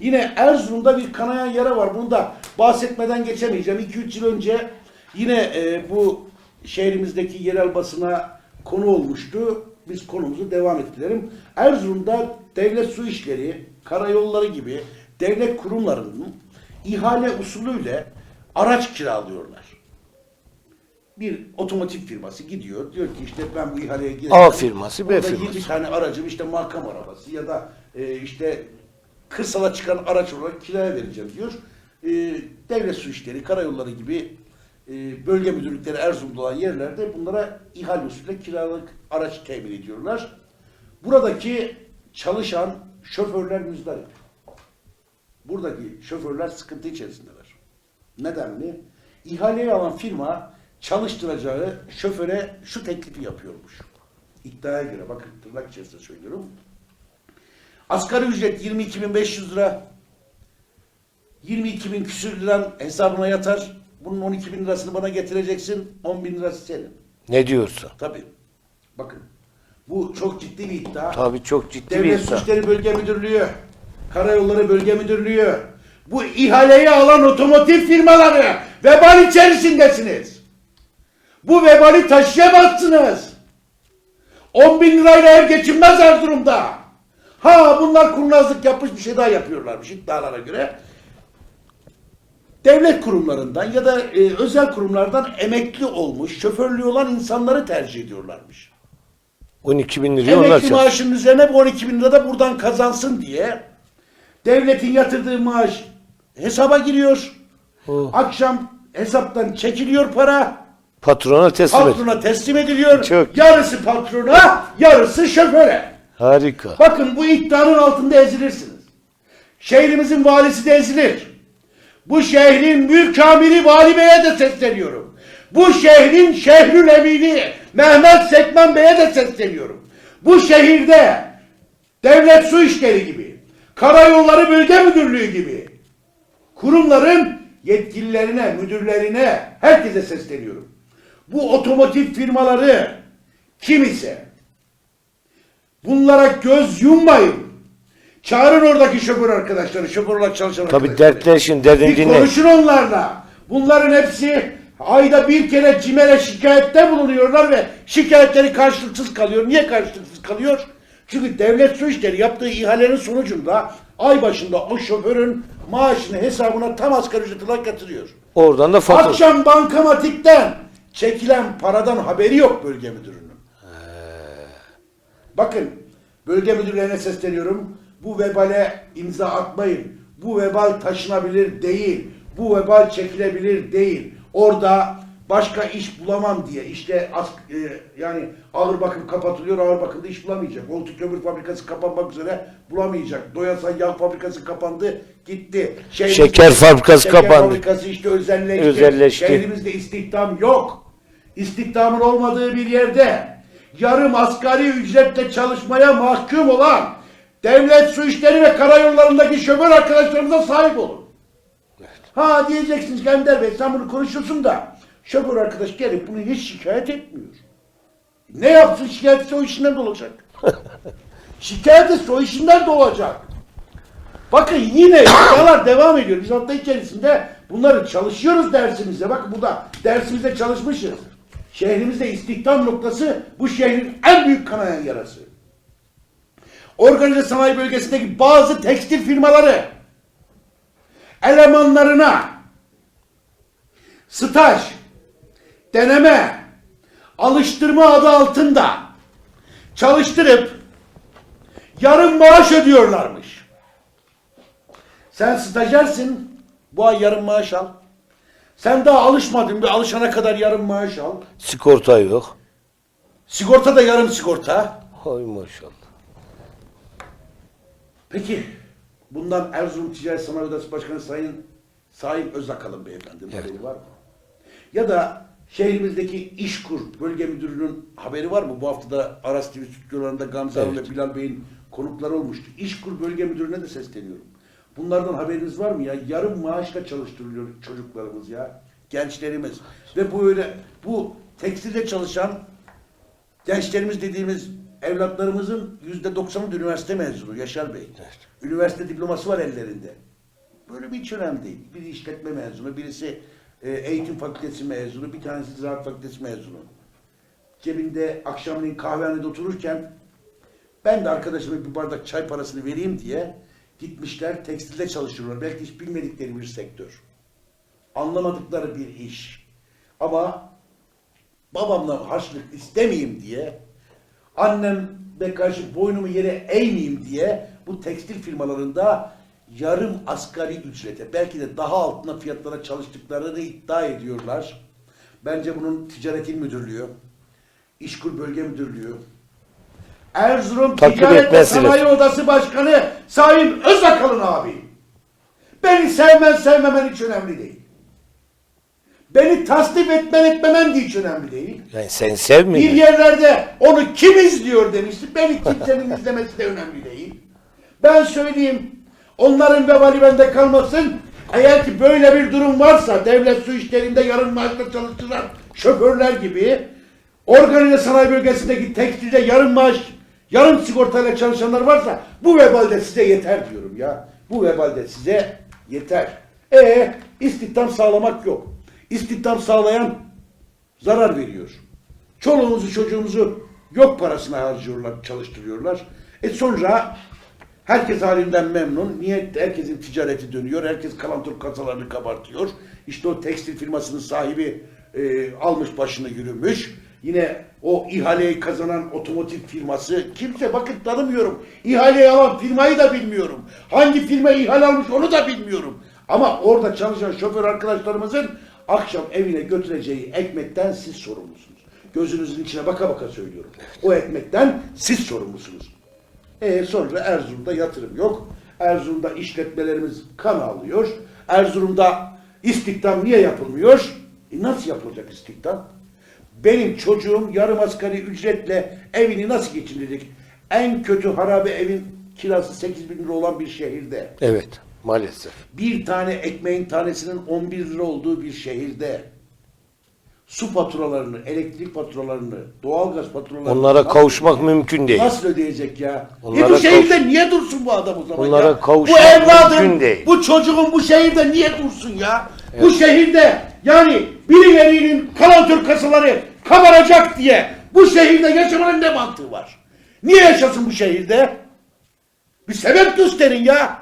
Yine Erzurum'da bir kanayan yara var. Bunu da bahsetmeden geçemeyeceğim. 2-3 yıl önce yine e, bu şehrimizdeki yerel basına konu olmuştu. Biz konumuzu devam ettirelim. Erzurum'da devlet su işleri, karayolları gibi devlet kurumlarının ihale usulüyle araç kiralıyorlar. Bir otomotiv firması gidiyor. Diyor ki işte ben bu ihaleye gireceğim. A firması, B firması. 20 tane aracım işte makam arabası ya da e, işte kırsala çıkan araç olarak kiraya vereceğim diyor. E, devlet su işleri, karayolları gibi e, bölge müdürlükleri Erzurum'da olan yerlerde bunlara ihale usulüyle kiralık araç temin ediyorlar. Buradaki çalışan şoförler müzdarip. Buradaki şoförler sıkıntı içerisindeler. Neden mi? İhaleyi alan firma çalıştıracağı şoföre şu teklifi yapıyormuş. İddiaya göre bakın tırnak içerisinde söylüyorum. Asgari ücret 22.500 lira. 22 bin küsür liran hesabına yatar. Bunun 12 bin lirasını bana getireceksin. 10 bin lirası senin. Ne diyorsun? Tabii. Bakın. Bu çok ciddi bir iddia. Tabii çok ciddi bir Devlet iddia. Suçları Bölge Müdürlüğü, Karayolları Bölge Müdürlüğü, bu ihaleyi alan otomotiv firmaları vebal içerisindesiniz. Bu vebali taşıyamazsınız. 10 bin lirayla ev geçinmez Erzurum'da. Ha bunlar kurnazlık yapmış bir şey daha yapıyorlarmış iddialara göre. Devlet kurumlarından ya da e, özel kurumlardan emekli olmuş, şoförlüğü olan insanları tercih ediyorlarmış. 12 bin liraya onlar Emekli çalışıyor. maaşının üzerine bu 12 bin lira da buradan kazansın diye devletin yatırdığı maaş hesaba giriyor. Oh. Akşam hesaptan çekiliyor para. Patrona teslim et. Patrona teslim ediliyor. Çok. Yarısı patrona, yarısı şoföre. Harika. Bakın bu iddianın altında ezilirsiniz. Şehrimizin valisi de ezilir. Bu şehrin mülk amiri vali beye de sesleniyorum. Bu şehrin şehrül emini Mehmet Sekmen beye de sesleniyorum. Bu şehirde devlet su işleri gibi, karayolları bölge müdürlüğü gibi kurumların yetkililerine, müdürlerine, herkese sesleniyorum. Bu otomotiv firmaları kim ise bunlara göz yummayın. Çağırın oradaki şoför arkadaşları, şoför olarak çalışan Tabii arkadaşları. dertleşin, derdini Bir dinle. konuşun onlarla. Bunların hepsi ayda bir kere CİMER'e şikayette bulunuyorlar ve şikayetleri karşılıksız kalıyor. Niye karşılıksız kalıyor? Çünkü devlet su işleri yaptığı ihalenin sonucunda ay başında o şoförün maaşını hesabına tam asgari ücret olarak yatırıyor. Oradan da fatura. Akşam bankamatikten çekilen paradan haberi yok bölge müdürünün. Bakın bölge müdürlerine sesleniyorum. Bu vebale imza atmayın. Bu vebal taşınabilir değil. Bu vebal çekilebilir değil. Orada başka iş bulamam diye işte as, e, yani ağır bakım kapatılıyor ağır bakımda iş bulamayacak. Oltu kömür fabrikası kapanmak üzere bulamayacak. Doyasan yağ fabrikası kapandı gitti. Şehrimizde- Şeker fabrikası şeker kapandı. fabrikası işte özelleşti. Özelleşti. Şehrimizde istihdam yok. İstihdamın olmadığı bir yerde yarım asgari ücretle çalışmaya mahkum olan devlet su işleri ve karayollarındaki şoför arkadaşlarımıza sahip olun. Ha diyeceksiniz ki Ender Bey sen bunu konuşuyorsun da şoför arkadaş gelip bunu hiç şikayet etmiyor. Ne yapsın şikayet etse o işinden de olacak. şikayet etse o işinden de olacak. Bakın yine iddialar devam ediyor. Biz hafta içerisinde bunları çalışıyoruz dersimizde. Bakın burada dersimizde çalışmışız. Şehrimizde istihdam noktası bu şehrin en büyük kanayan yarası. Organize sanayi bölgesindeki bazı tekstil firmaları elemanlarına staj, deneme, alıştırma adı altında çalıştırıp yarım maaş ödüyorlarmış. Sen stajyersin, bu ay yarım maaş al. Sen daha alışmadın, bir alışana kadar yarım maaş al. Sigorta yok. Sigorta da yarım sigorta. Hay maşallah. Peki, bundan Erzurum Ticaret Sanayi Odası Başkanı Sayın Saim Özakalın beyefendinin Evet. haberi var mı? Ya da şehrimizdeki İşkur Bölge Müdürü'nün haberi var mı? Bu hafta da Aras TV stüdyolarında Gamze Hanım ve Bilal Bey'in konukları olmuştu. İşkur Bölge Müdürü'ne de sesleniyorum. Bunlardan haberiniz var mı ya? Yarım maaşla çalıştırılıyor çocuklarımız ya. Gençlerimiz. Ve bu öyle bu tekstilde çalışan gençlerimiz dediğimiz evlatlarımızın yüzde doksanı üniversite mezunu Yaşar Bey. Üniversite diploması var ellerinde. Böyle bir hiç önemli değil. Biri işletme mezunu, birisi e, eğitim fakültesi mezunu, bir tanesi ziraat fakültesi mezunu. Cebinde akşamleyin kahvehanede otururken ben de arkadaşıma bir bardak çay parasını vereyim diye gitmişler tekstilde çalışıyorlar. Belki hiç bilmedikleri bir sektör. Anlamadıkları bir iş. Ama babamla harçlık istemeyeyim diye anneme karşı boynumu yere eğmeyeyim diye bu tekstil firmalarında yarım asgari ücrete belki de daha altına fiyatlara çalıştıklarını iddia ediyorlar. Bence bunun ticaret il müdürlüğü, işkur bölge müdürlüğü, Erzurum Takip Ticaret ve etmezsiniz. Sanayi Odası Başkanı Sayın Özakalın abi. Beni sevmen sevmemen hiç önemli değil. Beni tasdip etmen etmemen de hiç önemli değil. Yani sen Bir sevmiyorsun. yerlerde onu kim izliyor demişti. Beni kimsenin izlemesi de önemli değil. Ben söyleyeyim. Onların vebali bende kalmasın. Eğer ki böyle bir durum varsa devlet su işlerinde yarın maaşla çalıştıran şoförler gibi organize sanayi bölgesindeki tekstilde yarım maaş, yarım sigortayla çalışanlar varsa bu vebal de size yeter diyorum ya. Bu vebal de size yeter. E istihdam sağlamak yok. İstihdam sağlayan zarar veriyor. Çoluğumuzu çocuğumuzu yok parasına harcıyorlar, çalıştırıyorlar. E sonra herkes halinden memnun. Niye herkesin ticareti dönüyor? Herkes kalantur kasalarını kabartıyor. İşte o tekstil firmasının sahibi e, almış başını yürümüş. Yine o ihaleyi kazanan otomotiv firması kimse bakın tanımıyorum. İhaleyi alan firmayı da bilmiyorum. Hangi firma ihale almış onu da bilmiyorum. Ama orada çalışan şoför arkadaşlarımızın akşam evine götüreceği ekmekten siz sorumlusunuz. Gözünüzün içine baka baka söylüyorum. O ekmekten siz sorumlusunuz. E sonra Erzurum'da yatırım yok. Erzurum'da işletmelerimiz kan alıyor. Erzurum'da istihdam niye yapılmıyor? E nasıl yapılacak istihdam? Benim çocuğum yarım asgari ücretle evini nasıl geçindirecek? En kötü harabe evin kirası 8 bin lira olan bir şehirde Evet maalesef. bir tane ekmeğin tanesinin 11 lira olduğu bir şehirde su faturalarını, elektrik faturalarını, doğalgaz faturalarını Onlara nasıl- kavuşmak mümkün değil. Nasıl ödeyecek ya? e Onlara bu şehirde niye dursun bu adam o zaman Onlara ya? kavuşmak bu evladın, mümkün değil. bu çocuğun bu şehirde niye dursun ya? Bu şehirde yani birilerinin kalantur kasaları kabaracak diye bu şehirde yaşamanın ne mantığı var? Niye yaşasın bu şehirde? Bir sebep gösterin ya.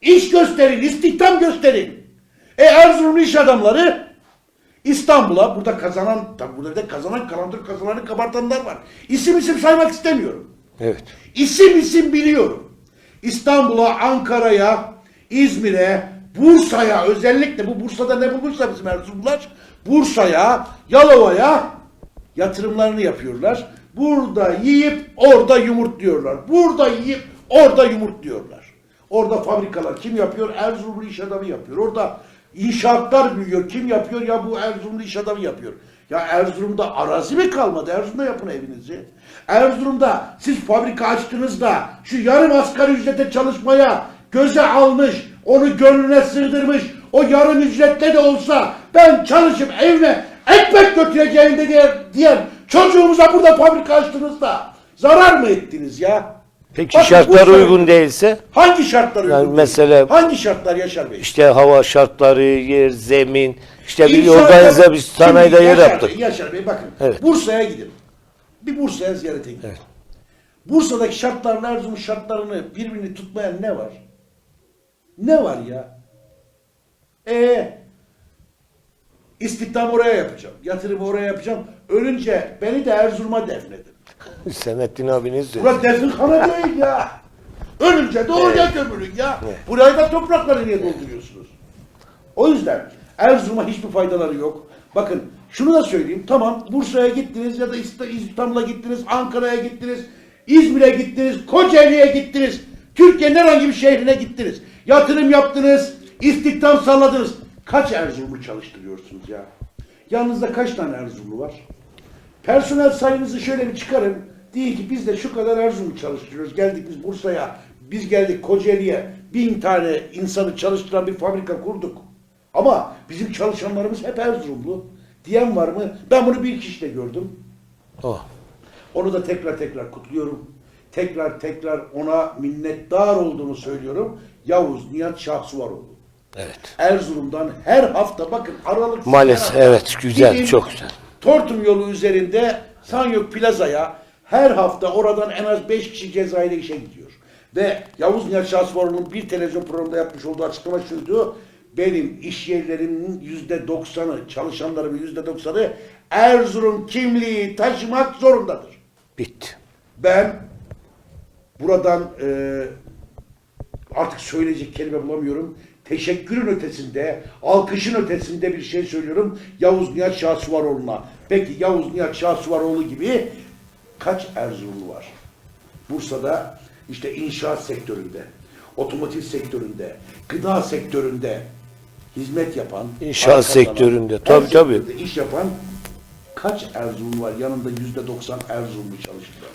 İş gösterin, istihdam gösterin. E Erzurumlu iş adamları İstanbul'a burada kazanan, tabi burada da kazanan kalandır kasalarını kabartanlar var. İsim isim saymak istemiyorum. Evet. İsim isim biliyorum. İstanbul'a, Ankara'ya, İzmir'e, Bursa'ya özellikle bu Bursa'da ne bulmuşsa bizim Erzurumlular Bursa'ya, Yalova'ya yatırımlarını yapıyorlar. Burada yiyip orada yumurtluyorlar. Burada yiyip orada yumurtluyorlar. Orada fabrikalar kim yapıyor? Erzurumlu iş adamı yapıyor. Orada inşaatlar büyüyor. Kim yapıyor? Ya bu Erzurumlu iş adamı yapıyor. Ya Erzurum'da arazi mi kalmadı? Erzurum'da yapın evinizi. Erzurum'da siz fabrika açtığınızda şu yarım asgari ücrete çalışmaya göze almış, onu gönlüne sığdırmış, o yarım ücretle de olsa ben çalışıp evime ekmek götüreceğim de diye, diyen çocuğumuza burada fabrika açtığınızda zarar mı ettiniz ya? Peki Bakın şartlar bu şey- uygun değilse Hangi şartlar Yani uygun? değil? mesela- hangi şartlar Yaşar Bey? işte hava şartları, yer, zemin, işte bir İnşaat- organize bir sanayide Şimdi yer Yaşar yaptık. Bey, Yaşar Bey bakın. Evet. Bursa'ya gidin. Bir Bursa'ya ziyarete gidin. Evet. Bursa'daki şartlarla Erzurum şartlarını birbirini tutmayan ne var? Ne var ya? Ee, istihdam oraya yapacağım. Yatırımı oraya yapacağım. Ölünce beni de Erzurum'a defnedin. Semettin abiniz diyor. Burası definhane değil ya. Ölünce de oraya gömülün ya. Burayı da toprakları niye dolduruyorsunuz? O yüzden Erzurum'a hiçbir faydaları yok. Bakın şunu da söyleyeyim. Tamam Bursa'ya gittiniz ya da İsta- İstanbul'a gittiniz, Ankara'ya gittiniz, İzmir'e gittiniz, Kocaeli'ye gittiniz. Türkiye'nin herhangi bir şehrine gittiniz. Yatırım yaptınız, istihdam sağladınız. Kaç Erzurumlu çalıştırıyorsunuz ya? Yanınızda kaç tane Erzurumlu var? Personel sayınızı şöyle bir çıkarın. Deyin ki biz de şu kadar Erzurumlu çalıştırıyoruz. Geldik biz Bursa'ya. Biz geldik Kocaeli'ye. Bin tane insanı çalıştıran bir fabrika kurduk. Ama bizim çalışanlarımız hep Erzurumlu. Diyen var mı? Ben bunu bir kişide gördüm. Oh. Onu da tekrar tekrar kutluyorum. Tekrar tekrar ona minnettar olduğumu söylüyorum. Yavuz Nihat Şahsuvaroğlu. Evet. Erzurum'dan her hafta bakın Aralık Maalesef, evet, güzel, gidin, çok güzel. Tortum yolu üzerinde Sanyok Plaza'ya her hafta oradan en az 5 kişi cezayla işe gidiyor. Ve Yavuz Nihat Şahsuvaroğlu'nun bir televizyon programında yapmış olduğu açıklama şuydu. Benim iş yerlerimin yüzde doksanı, çalışanlarımın yüzde doksanı Erzurum kimliği taşımak zorundadır. Bitti. Ben buradan e, artık söyleyecek kelime bulamıyorum. Teşekkürün ötesinde, alkışın ötesinde bir şey söylüyorum. Yavuz Nihat Şahsuvaroğlu'na. Peki Yavuz Nihat Şahsuvaroğlu gibi kaç Erzurumlu var? Bursa'da işte inşaat sektöründe, otomotiv sektöründe, gıda sektöründe hizmet yapan, İnşaat sektöründe, tabii, tabii. iş yapan kaç Erzurumlu var? Yanında yüzde doksan Erzurumlu çalıştılar.